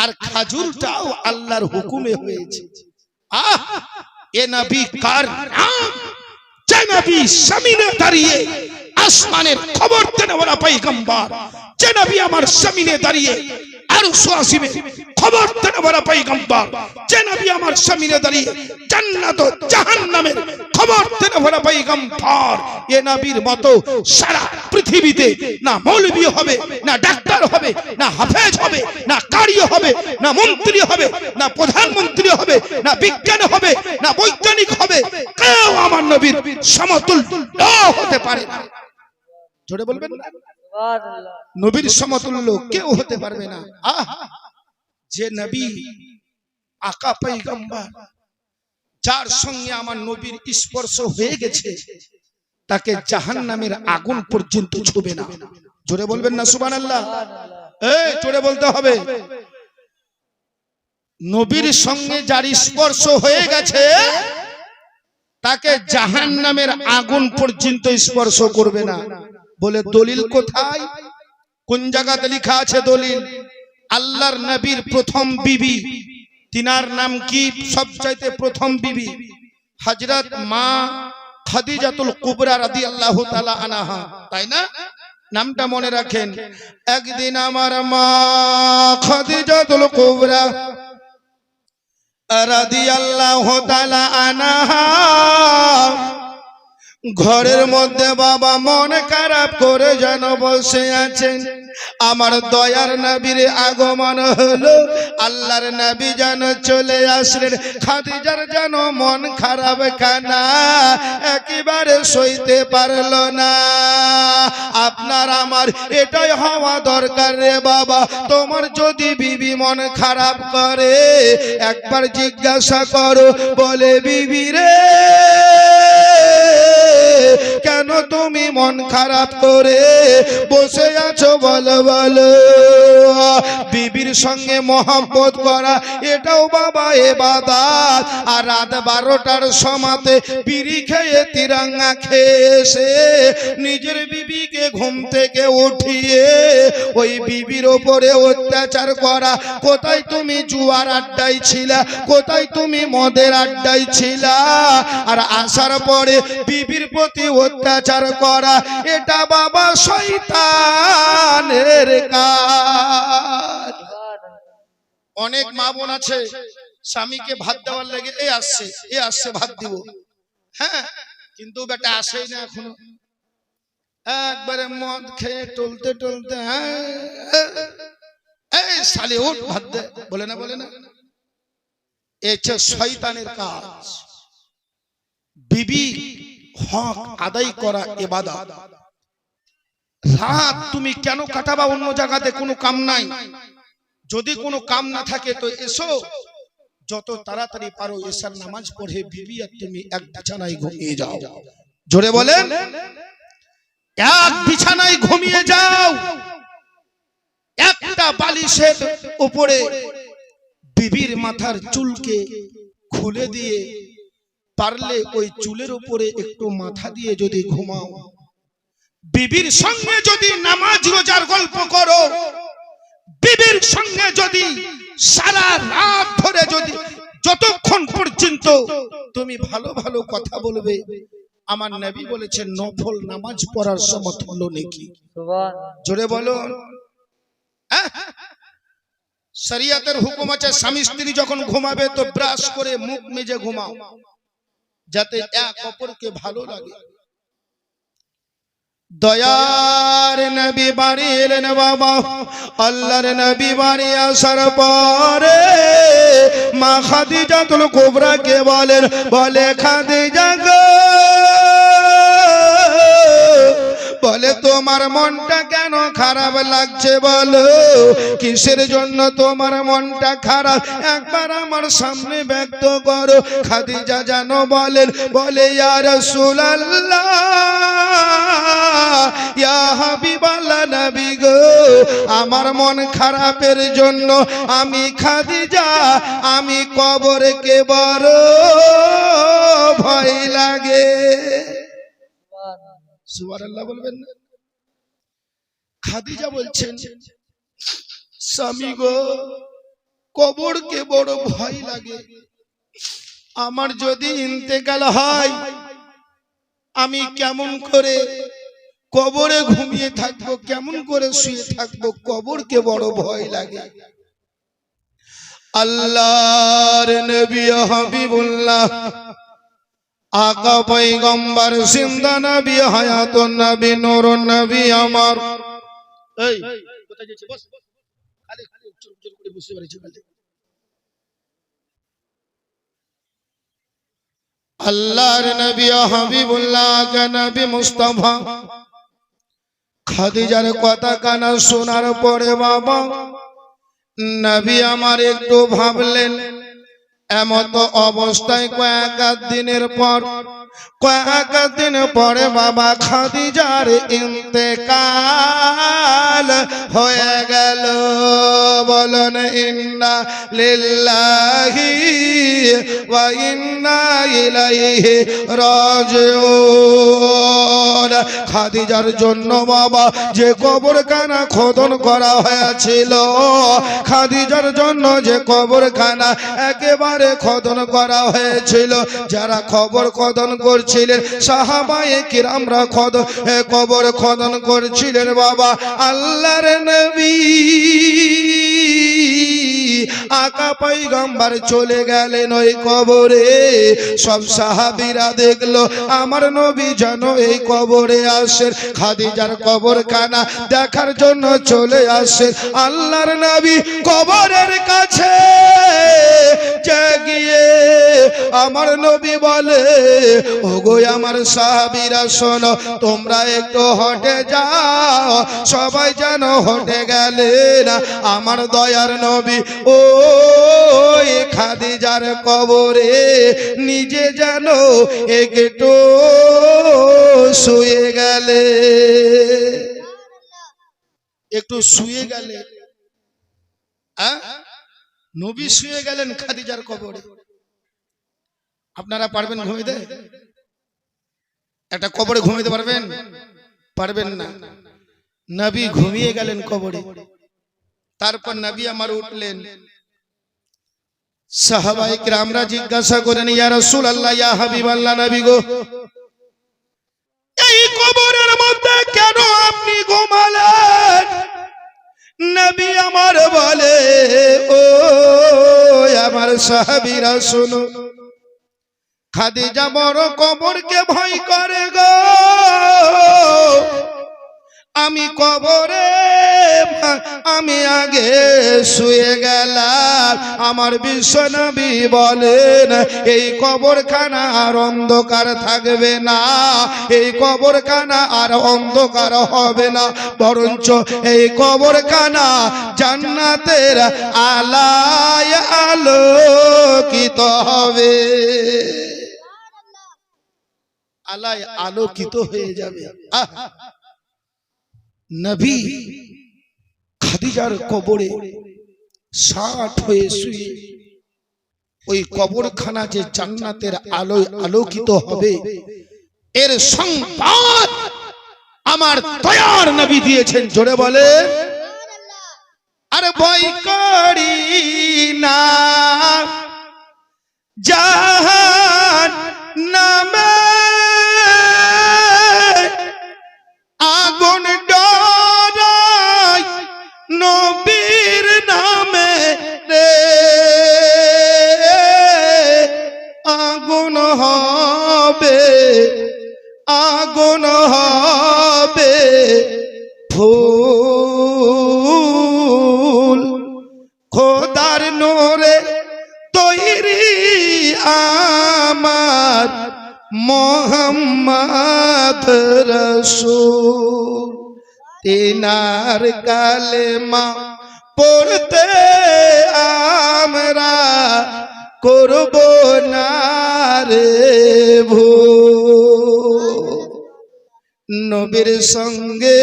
আর খাজুরটাও আল্লাহর হুকুমে হয়েছে। আহ! এ নবী কার নাম? যে নবী সামিনে দাঁড়িয়ে আসমানের খবর দেন ওরা পাইগম্বর। যে নবী আমার সামিনে দাঁড়িয়ে সোয়াসিমে খবর পাইগম্বর যে নবী আমার সামিনে দাঁড়িয়ে জান্নাত ও জাহান্নামের খবর পাইগম্বর এ নবীর সারা পৃথিবীতে না মৌলবী হবে, না ডাক্তার হবে, না হাফেজ হবে, না কারি হবে, না মন্ত্রী হবে, না প্রধানমন্ত্রী হবে, না বিজ্ঞান হবে, না বৈজ্ঞানিক হবে, কেউ আমার নবীর সমতুল্য হতে পারে না। জোরে বলবেন? না নবীর সমতুল্য কেউ হতে পারবে না। আহ! যে নবী, আকা পৈগম্বর, যার সঙ্গে আমার নবীর স্পর্শ হয়ে গেছে, তাকে জাহান্নামের আগুন পর্যন্ত ছুবে না। জোরে বলবেন না, সুবহানাল্লাহ। এই, জোরে বলতে হবে। নবীর সঙ্গে যার স্পর্শ হয়ে গেছে, তাকে জাহান্নামের আগুন পর্যন্ত স্পর্শ করবে না। বলে দলিল কোথায়? কোন জায়গাতে লেখা আছে দলিল? আল্লাহর নবীর প্রথম বিবি। তিনার নাম কি? সবচাইতে প্রথম বিবি। হযরত মা খাদিজাতুল কুবরা রাদিয়াল্লাহু তাআলা আনহা। তাই না? নামটা মনে রাখেন। একদিন আমার মা খাদিজাতুল কুবরা রাদিয়াল্লাহু তাআলা আনহা। ঘরের মধ্যে বাবা মন খারাপ করে যেন বসে আছেন। আমার দয়ার নবীর আগমন হলো, আল্লাহর নবী যেন চলে আসলেন। খাদিজার যেন মন খারাপ খানা একেবারে সইতে পারল না। আপনার আমার এটাই হওয়া দরকার রে বাবা। তোমার যদি বিবি মন খারাপ করে, একবার জিজ্ঞাসা করো, বলে, বিবি রে কেন তুমি মন খারাপ করে? বসে আছো বলো বলো। বিবির সঙ্গে মহব্বত করা, এটাও বাবা এ বাদাত আর রাত বারোটার সমাতে বিড়ি খেয়ে তিরাঙ্গা খেয়ে নিজের বিবিকে ঘুম থেকে উঠিয়ে ওই বিবির ওপরে অত্যাচার করা, কোথায় তুমি জুয়ার আড্ডায় ছিলা, কোথায় তুমি মদের আড্ডায় ছিলা? আর আসার পরে বিবির প্রতি অত্যাচার করা, এটা বাবা শয়তানের কাজ। অনেক মা বোন আছে, স্বামীকে ভাত দেওয়ার লেগে, এ আসছে এ আসছে, ভাত দিব। হ্যাঁ কিন্তু বেটা আসেই না এখনও। একবারে মদ খেয়ে টলতে টলতে হ্যাঁ এই শালি, উঠ, ভাত দে। বলে না বলে না। এ শয়তানের কাজ। বিবি হক আদায় করা এবাদত। রাত তুমি কেন কাটাবা? অন্য জায়গাতে কোনো কাম নাই। যদি কোনো কাম না থাকে, তো এসো। যত তাড়াতাড়ি পারো, এসার নামাজ পড়ে বিবি আর তুমি এক বিছানায় ঘুমিয়ে যাও। জোরে বলেন, এক বিছানায় ঘুমিয়ে যাও। একটা বালিশের উপরে বিবির মাথার চুলকে খুলে দিয়ে পারলে ওই চুলের উপরে একটু মাথা দিয়ে যদি ঘুমাও। বিবির সঙ্গে যদি নামাজ রোজার গল্প করো বিবির সঙ্গে যদি সারা রাত ধরে যদি যতক্ষণ পর্যন্ত তুমি ভালো ভালো কথা বলবে আমার নবী বলেছেন নফল নামাজ পড়ার সমতুল্য নাকি। জোরে বলো। আহ! শরিয়াতের হুকুম আছে স্বামী স্ত্রী যখন ঘুমাবে তো ব্রাশ করে মুখ মেজে ঘুমাও। যাতে এক অপরকে ভালো লাগে। দয়ার নবী বাড়ি এলেন বাবা। আল্লাহর নবী বাড়ি আসার পরে মা খাদিজাতুল কুবরাকে বলেন? বলে খাদিজা গো বলে তোমার মনটা কেন খারাপ লাগছে বলো? কিসের জন্য তোমার মনটা খারাপ? একবার আমার সামনে ব্যক্ত করো। খাদিজা জানো বলেন বলে ইয়া ইয়া নবী গো আমার মন খারাপের জন্য আমি খাদিজা আমি কবরকে বড় ভয় লাগে। বলবেন খাদিজা বলছেন, স্বামী গো, কবরকে বড় ভয় লাগে। আমার যদি ইন্তেকাল হয়, আমি কেমন করে কবরে ঘুমিয়ে থাকব, কেমন করে শুয়ে থাকব, কবরকে বড় ভয় লাগে। আল্লাহর নবী হাবিবুল্লাহ আকা পয়গম্বর সিন্দা নবী হায়াতুন নবী নূরুন নবী আমার এই কোথায় যাচ্ছিস বস খালি খালি চুপ চুপ করে বসে পড়েছি খালি আল্লাহর নবী হাবিবুল্লাহ কে নবী মুস্তাফা। খাদিজার কথা কানা শোনার পরে বাবা নবী আমার একটু ভাবলেন এমত অবস্থায় কয়েক দিনের পর কয়েক দিন পরে বাবা খাদিজার ইন্তেকাল হয়ে গেল। বলন ইন্না লিল্লাহি ওয়া ইন্না ইলাইহি রাজিউন। খাদিজার জন্য বাবা যে কবরখানা খোদন করা হয়েছিল, খাদিজার জন্য যে কবরখানা একেবারে খোদন করা হয়েছিল, যারা খবর খোদন করছিলেন সাহাবায়ে কিরামরা খদ কবর খোদন করছিলেন বাবা। আল্লাহর নবী আকা পৈগম্বর চলে গেলেন ওই কবরে। সব সাহাবীরা দেখল, আমার নবী যেন এই কবরে আসেন। খাদিজার কবর খানা দেখার জন্য চলে আসেন। আল্লাহর নবী কবরের ওগো আমার সাহাবীরা, শোনো, তোমরা একটু হটে যাও, সবাই যেন হটে গেলে না। আমার দয়ার নবী ও খাদিজার কবরে নিজে যেন একটু শুয়ে গেলে। একটু শুয়ে গেলে? নবী শুয়ে গেলেন খাদিজার কবরে। আপনারা পারবেন ঘুমিতে? একটা কবরে ঘুমিতে পারবেন? পারবেন না। নবী ঘুমিয়ে গেলেন কবরে। তারপর নবী আমার উঠলেন। সাহাবাই আমরা জিজ্ঞাসা করেন ইয়া রাসূল আল্লাহ ইয়া হাবিব আল্লাহ নবী গো। এই কবরের মধ্যে কেন আপনি ঘুমালেন? নবী আমার বলে ও আমার সাহাবীরা শুনো। খাদিজা বড় কবরকে ভয় করে গো। আমি কবরে, আমি আগে শুয়ে গেলাম। আমার বিশ্বনবী বলেন, এই কবরখানা আর অন্ধকার থাকবে না। এই কবরখানা আর অন্ধকার হবে না। বরঞ্চ এই কবরখানা জান্নাতের আলায় আলোকিত হবে। আলায় আলোকিত হয়ে যাবে। নবী খাদিজার কবরে ষাট হয়ে শুয়ে ওই কবরখানা যে জান্নাতের আলোয় আলোকিত হবে এর সংবাদ আমার তয়ার নবী দিয়েছেন। জোরে বলে। আরে ভয় করি না। জাহান ফুল খোদার নোরে তৈরি আমার মোহাম্মদ রসুল। তিনার কালেমা পড়তে আমরা করব না রে ভুল। নবীর সঙ্গে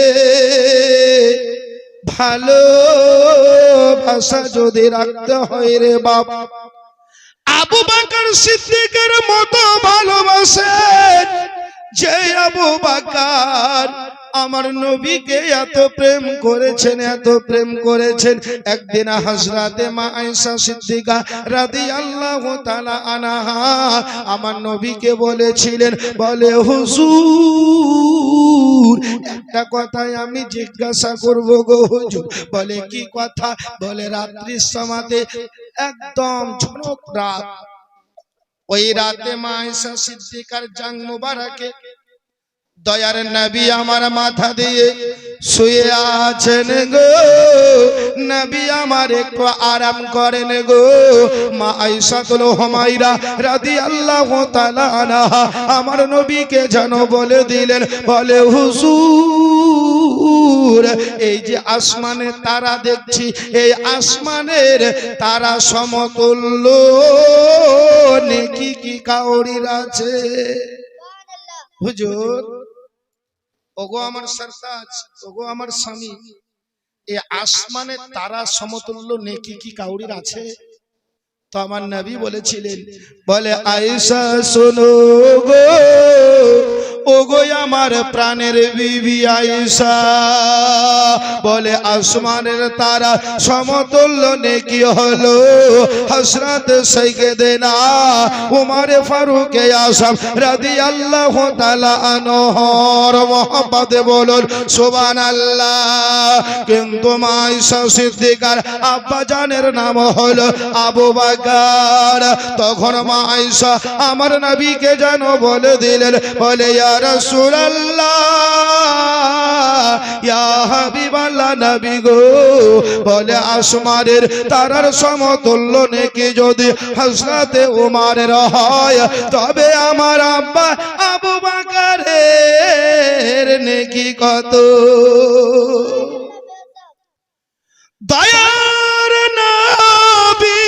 ভালো ভাষা যদি রাখতে হয় রে বাপ। আবু বাকার সিদ্দিকের মতো ভালোবাসে যে আবু বাকার আমার নবীকে এত প্রেম করেছেন, এত প্রেম করেছেন। একদিন হাজরাতে মা আয়েশা সিদ্দিকা রাদিয়াল্লাহু তাআলা আনাহা আমার নবীকে বলেছিলেন, বলে, হুজুর, একটা কথাই আমি জিজ্ঞাসা করব গো হুজুর। বলে, কি কথা? বলে রাত্রির সমাতে একদম ঝনক রাত। ওই রাতে মা আয়েশা সিদ্দিকার জাং মুবারকে দয়ার নবী আমার মাথা দিয়ে শুয়ে আছেন গো। নবী আমার একটু আরাম করেন গো। মা হুমায়রা রাদিয়াল্লাহু তাআলা আনহা আমার নবীকে যেন বলে দিলেন বলে হুজুর এই যে আসমানে তারা দেখছি এই আসমানের তারা সমতুল্য। নেকি কি কাউরির আছে? হুজুর ওগো আমার সরতাজ ওগো আমার স্বামী এ আসমানে তারা সমতুল্য নেকি কি কাউরির আছে? তো আমার নবী বলেছিলেন বলে আয়েশা শোনো গো। ওগো আমার প্রাণের বিবি আয়েশা, বলে আসমানের তারা সমতুল্য নেকি হলো। হসরত সৈকে দেনা উমারে ফারুকে আসাম রাদি আল্লাহ তালা আনহর মোহাম্মদ বলুন আল্লাহ কিন্তু মাইশা সিদ্দিকার আব্বা জানের নাম হলো আবু বাকার। তখন মা আয়েশা আমার নবীকে যেন বলে দিলেন, বলে, ইয়া নবী বলে আসমানের তারার সমতুল্য নেকি যদি হযরতে উমারের হয়, তবে আমার আব্বা আবু বাকারের নেকি কত? দয়ার নবী,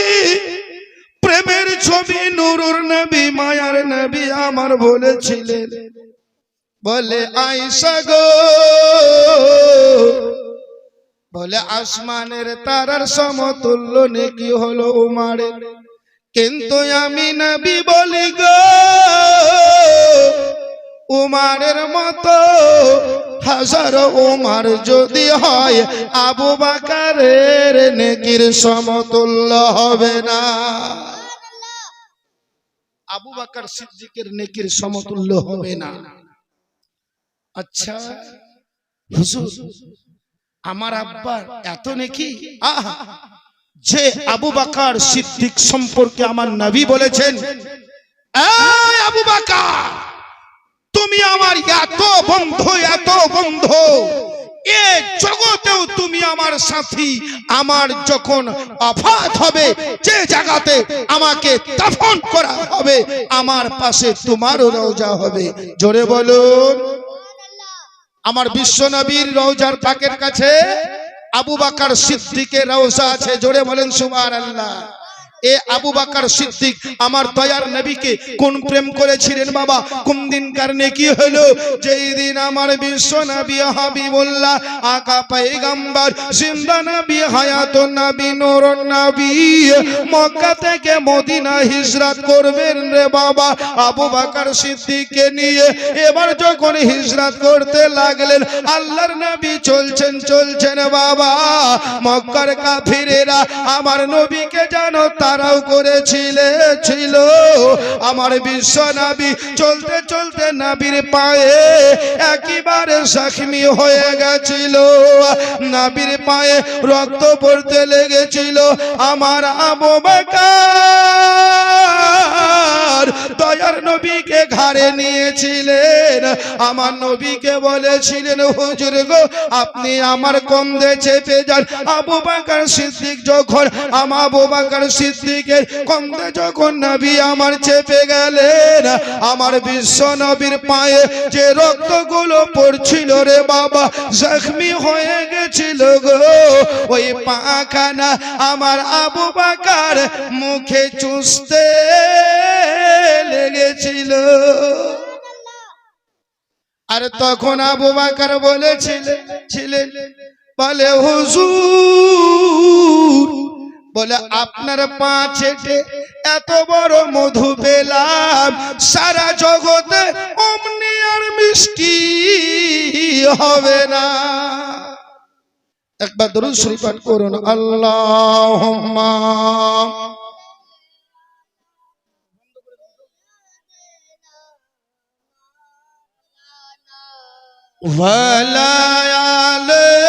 প্রেমের ছবি নুরুর নবী, মায়ার নবী আমার বলেছিলেন। বলে আইসা গো। বলে আসমানের তারার সমতুল্য নেকি হলো উমারের কিন্তু আমি নবী বলি গো উমারের মতো হাজার উমার যদি হয় আবু বাকারের নেকির সমতুল্য হবে না। আবু বাকার সিদ্দিকের নেকির সমতুল্য হবে না। আচ্ছা হুজুর আমার আব্বার এত নেকি? আহা। যে আবু বাকার সিদ্দিক সম্পর্কে আমার নবী বলেছেন আবু বাকার তুমি আমার এত বন্ধু এত বন্ধু। এ জগতেও তুমি আমার সাথী। আমার যখন অফাত হবে যে জায়গাতে আমাকে দাফন করা হবে আমার পাশে তোমারও রওজা হবে। জোরে বলুন। আমার বিশ্ব নবীর রওজার পাকের কাছে আবু বাকার সিদ্দিকের রওজা আছে। জোরে বলেন সুবহানাল্লাহ। এ আবু বাকার সিদ্দিক, আমার দয়ার নবীকে কোন প্রেম করেছিলেন বাবা? কোন দিন কারণে কি হলো? যেই দিন আমার বিশ্ব নবী হাবিবুল্লাহ, আকা পয়গম্বর, জিন্দা নবী, হায়াত নবী, নূর নবী, মক্কা থেকে মদিনা হিজরত করবেন রে বাবা। আবু বাকার সিদ্দিককে নিয়ে এবার যখন হিজরত করতে লাগলেন, আল্লাহর নবী চলছেন চলছেন বাবা। মক্কার কাফিরেরা আমার নবীকে জানো তারাও করেছিলে, ছিল। আমার বিশ্ব নাবি, চলতে চলতে নাবির পায়ে একেবারে জখমি হয়ে গেছিল। নাবির পায়ে রক্ত পড়তে লেগেছিল। আমার আবু বকর দয়ার নবীকে ঘাড়ে নিয়েছিলেন। আমার নবীকে বলেছিলেন, হুজুর গো, আপনি আমার কন্দে চেপে যান। আবু বাকার সিদ্দিক যখন আমার আবু বাকার সিদ্দিকের কন্দে যখন নবী আমার চেপে গেলেন, আমার বিশ্ব নবীর পায়ে যে রক্তগুলো পড়ছিল রে বাবা, জখমি হয়ে গেছিল গো। ওই পাখানা আমার আবু বাকার মুখে চুষতে লেগেছিল। আর তখন আবু বাকার বলেছিলেন ছিলেন, বলে, হুজুর, বলে, আপনার পাঁচ হেঁটে এত বড় মধু পেলাম। সারা জগতে অমনি আর মিষ্টি হবে না। একবার দরুদ শরীফ পাঠ করুন আল্লাহুম্মা ওয়ালা আলা